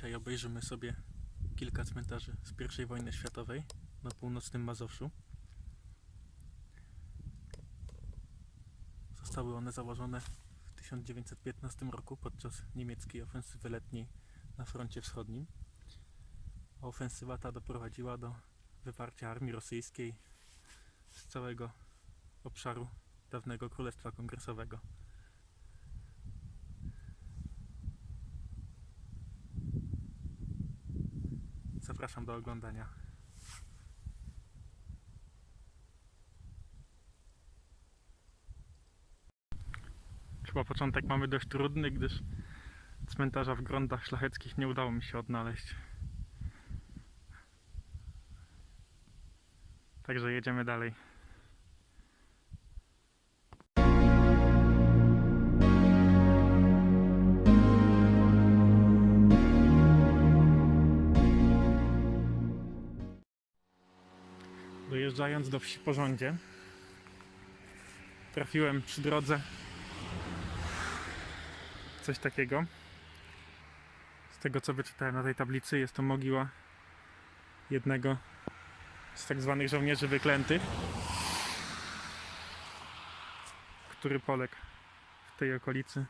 Dzisiaj obejrzymy sobie kilka cmentarzy z I wojny światowej na północnym Mazowszu. Zostały one założone w 1915 roku podczas niemieckiej ofensywy letniej na froncie wschodnim. Ofensywa ta doprowadziła do wyparcia armii rosyjskiej z całego obszaru dawnego Królestwa Kongresowego. Zapraszam do oglądania. Chyba początek mamy dość trudny, gdyż cmentarza w grądach szlacheckich nie udało mi się odnaleźć. Także jedziemy dalej. Dojeżdżając do wsi Porządzie, trafiłem przy drodze coś takiego. Z tego co wyczytałem na tej tablicy, jest to mogiła jednego z tak zwanych żołnierzy wyklętych, który poległ w tej okolicy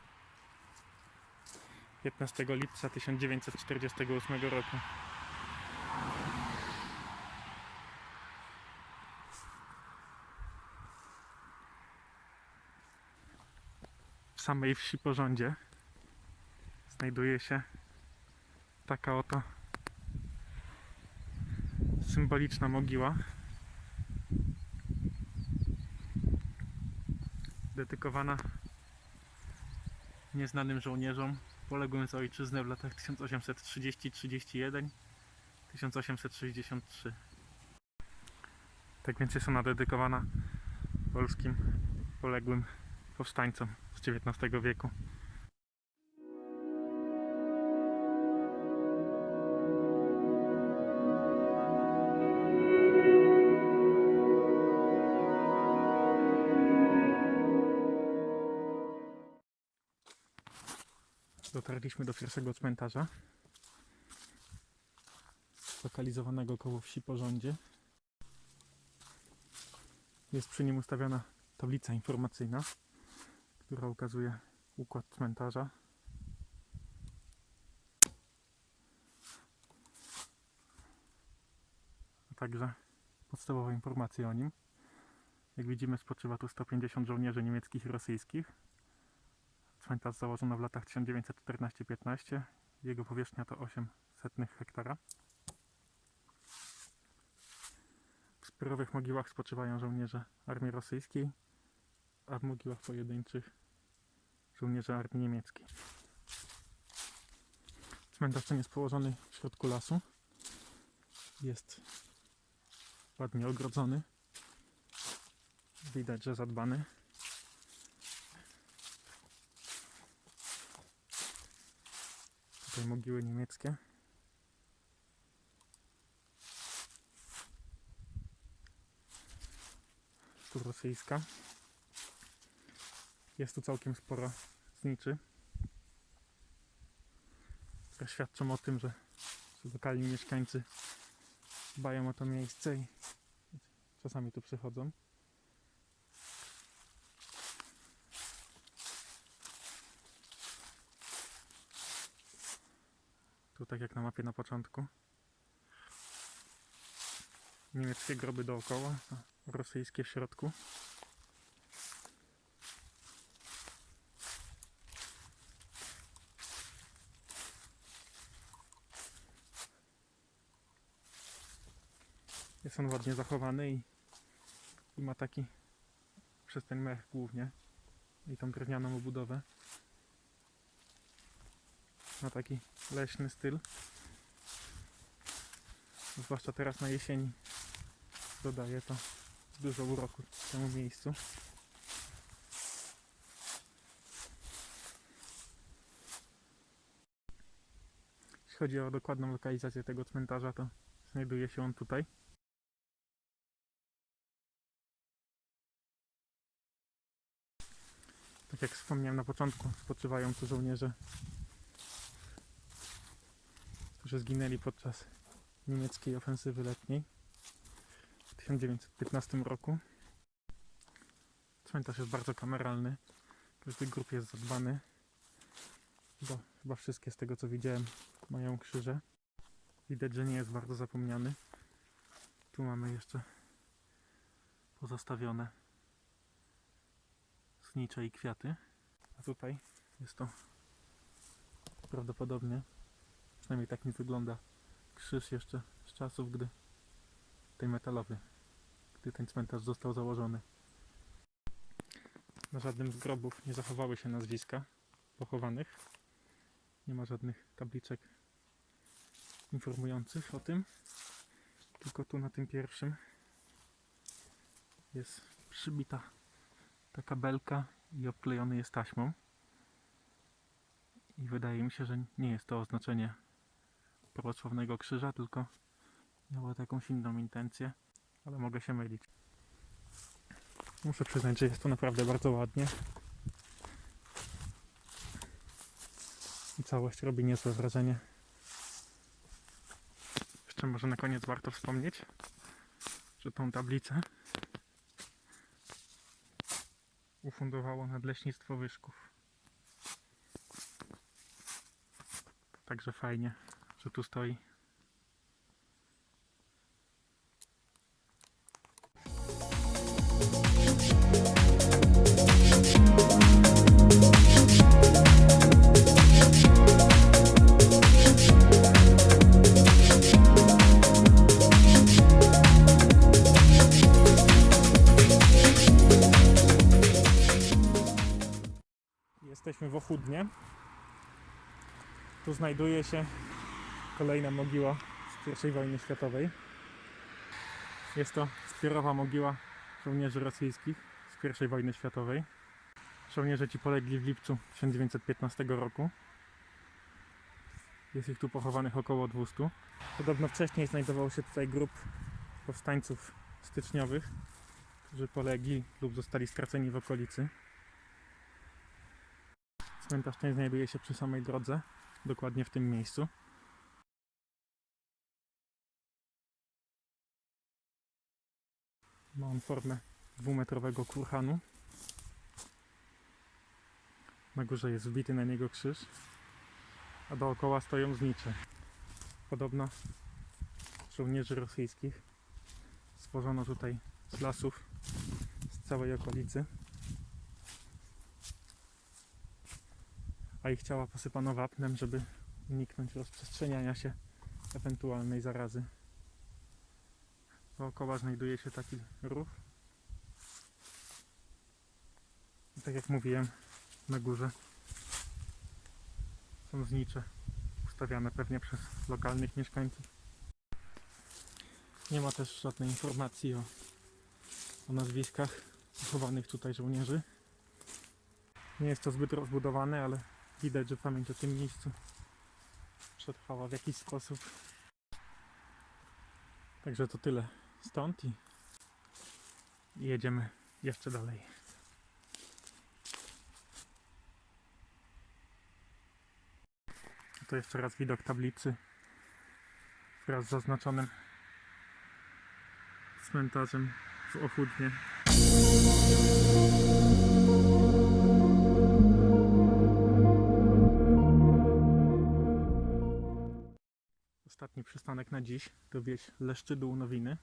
15 lipca 1948 roku. W samej wsi Porządzie. Znajduje się taka oto symboliczna mogiła. Dedykowana nieznanym żołnierzom poległym za ojczyznę w latach 1830-31 1863 tak więc jest ona dedykowana polskim poległym powstańcom XIX wieku. Dotarliśmy do pierwszego cmentarza, lokalizowanego koło wsi Porządzie. Jest przy nim ustawiona tablica informacyjna która ukazuje układ cmentarza. A także podstawowe informacje o nim. Jak widzimy spoczywa tu 150 żołnierzy niemieckich i rosyjskich. Cmentarz założono w latach 1914-15. Jego powierzchnia to 800 hektara. W zbiorowych mogiłach spoczywają żołnierze armii rosyjskiej, a w mogiłach pojedynczych żołnierze armii niemieckiej. Cmentarz ten jest położony w środku lasu. Jest ładnie ogrodzony. Widać, że zadbany. Tutaj mogiły niemieckie. Tu rosyjska. Jest tu całkiem sporo zniczy, które świadczą o tym, że lokalni mieszkańcy dbają o to miejsce i czasami tu przychodzą. Tu tak jak na mapie na początku. Niemieckie groby dookoła, rosyjskie w środku. Jest on ładnie zachowany i, i ma taki przez ten mech głównie i tą drewnianą obudowę. Ma taki leśny styl. Zwłaszcza teraz na jesieni dodaje to dużo uroku temu miejscu. Jeśli chodzi o dokładną lokalizację tego cmentarza, to znajduje się on tutaj. Tak jak wspomniałem na początku, spoczywają tu żołnierze którzy zginęli podczas niemieckiej ofensywy letniej w 1915 roku. Cmentarz jest bardzo kameralny. Każdy grób jest zadbany. Chyba, chyba wszystkie z tego co widziałem mają krzyże. Widać, że nie jest bardzo zapomniany. Tu mamy jeszcze pozostawione znicze i kwiaty. A tutaj jest to prawdopodobnie, przynajmniej tak mi wygląda, krzyż jeszcze z czasów, gdy tej metalowy, gdy ten cmentarz został założony. Na żadnym z grobów nie zachowały się nazwiska pochowanych. Nie ma żadnych tabliczek informujących o tym. Tylko tu na tym pierwszym jest przybita taka belka i obklejony jest taśmą. I wydaje mi się, że nie jest to oznaczenie prawosławnego krzyża, tylko miało jakąś inną intencję, ale mogę się mylić. Muszę przyznać, że jest to naprawdę bardzo ładnie. I całość robi niezłe wrażenie. Jeszcze może na koniec warto wspomnieć, że tą tablicę ufundowało Nadleśnictwo Wyszków. Także fajnie, że tu stoi. Jesteśmy w Ochudnie. Tu znajduje się kolejna mogiła z I wojny światowej. Jest to zbiorowa mogiła żołnierzy rosyjskich z I wojny światowej. Żołnierze ci polegli w lipcu 1915 roku. Jest ich tu pochowanych około 200. Podobno wcześniej znajdował się tutaj grup powstańców styczniowych, którzy polegli lub zostali straceni w okolicy. Cmentarz ten znajduje się przy samej drodze, dokładnie w tym miejscu. Ma on formę dwumetrowego kurhanu. Na górze jest wbity na niego krzyż, a dookoła stoją znicze. Podobno żołnierzy rosyjskich stworzono tutaj z lasów z całej okolicy. A ich ciała posypano wapnem, żeby uniknąć rozprzestrzeniania się ewentualnej zarazy. Dookoła znajduje się taki rów. I tak jak mówiłem, na górze są znicze ustawiane pewnie przez lokalnych mieszkańców. Nie ma też żadnej informacji o, o nazwiskach pochowanych tutaj żołnierzy. Nie jest to zbyt rozbudowane, ale Widać, że pamięć o tym miejscu przetrwała w jakiś sposób. Także to tyle stąd i jedziemy jeszcze dalej. To jeszcze raz widok tablicy wraz z zaznaczonym cmentarzem w Ochudnie. Ostatni przystanek na dziś to wieś Leszczydół Nowiny.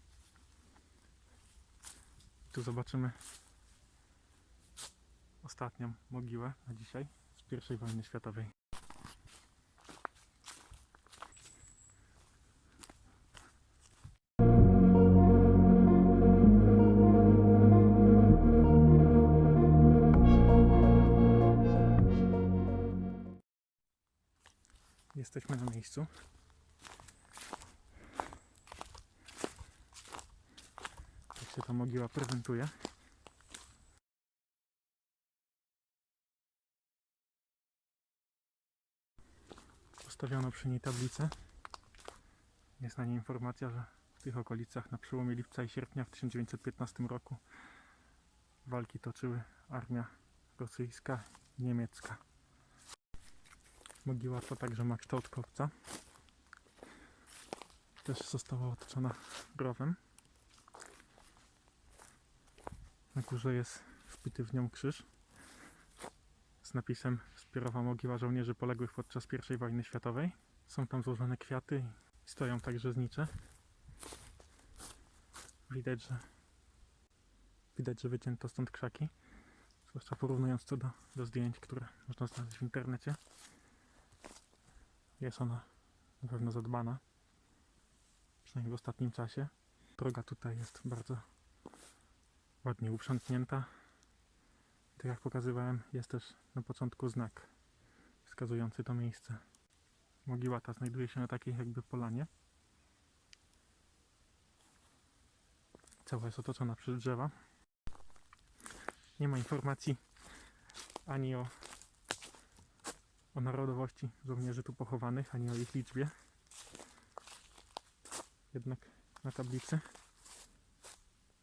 Tu zobaczymy ostatnią mogiłę na dzisiaj z I wojny światowej. Jesteśmy na miejscu. Się ta mogiła prezentuje. Postawiono przy niej tablicę. Jest na niej informacja, że w tych okolicach na przełomie lipca i sierpnia w 1915 roku walki toczyły armia rosyjska niemiecka. Mogiła to także ma kształt kopca. też została otoczona rowem. Na górze jest wbity w nią krzyż z napisem Zbiorowa mogiła żołnierzy poległych podczas I wojny światowej. Są tam złożone kwiaty i stoją także znicze. Widać, że widać, że wycięto stąd krzaki. Zwłaszcza porównując to do, do zdjęć, które można znaleźć w internecie. Jest ona na pewno zadbana. Przynajmniej w ostatnim czasie. Droga tutaj jest bardzo ładnie uprzątnięta. Tak jak pokazywałem, jest też na początku znak wskazujący to miejsce. Mogiła ta znajduje się na takiej jakby polanie. Cała jest otoczona przez drzewa. Nie ma informacji ani o, o narodowości żołnierzy tu pochowanych, ani o ich liczbie. Jednak na tablicy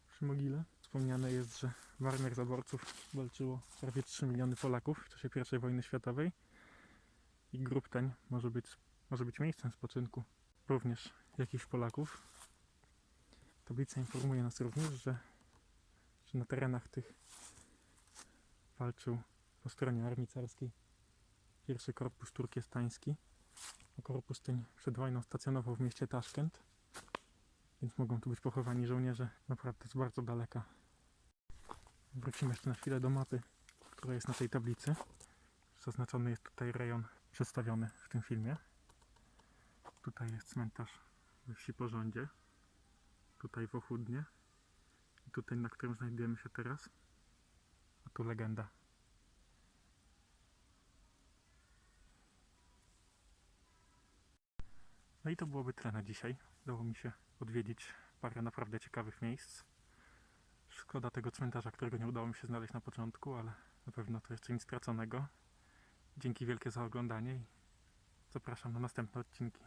przy mogile wspomniane jest, że w armiach zaborców walczyło prawie 3 miliony Polaków w czasie I wojny światowej i grup ten może być, może być miejscem spoczynku również jakichś Polaków. Tablica informuje nas również, że, że na terenach tych walczył po stronie armii carskiej pierwszy korpus turkiestański, a korpus ten przed wojną stacjonował w mieście Taszkent, więc mogą tu być pochowani żołnierze naprawdę z bardzo daleka. Wrócimy jeszcze na chwilę do mapy, która jest na tej tablicy. Zaznaczony jest tutaj rejon przedstawiony w tym filmie. Tutaj jest cmentarz we wsi Porządzie. Tutaj w Ochudnie. I tutaj, na którym znajdujemy się teraz. A tu legenda. No i to byłoby tyle na dzisiaj. Udało mi się odwiedzić parę naprawdę ciekawych miejsc. Szkoda tego cmentarza, którego nie udało mi się znaleźć na początku, ale na pewno to jeszcze nic straconego. Dzięki wielkie za oglądanie i zapraszam na następne odcinki.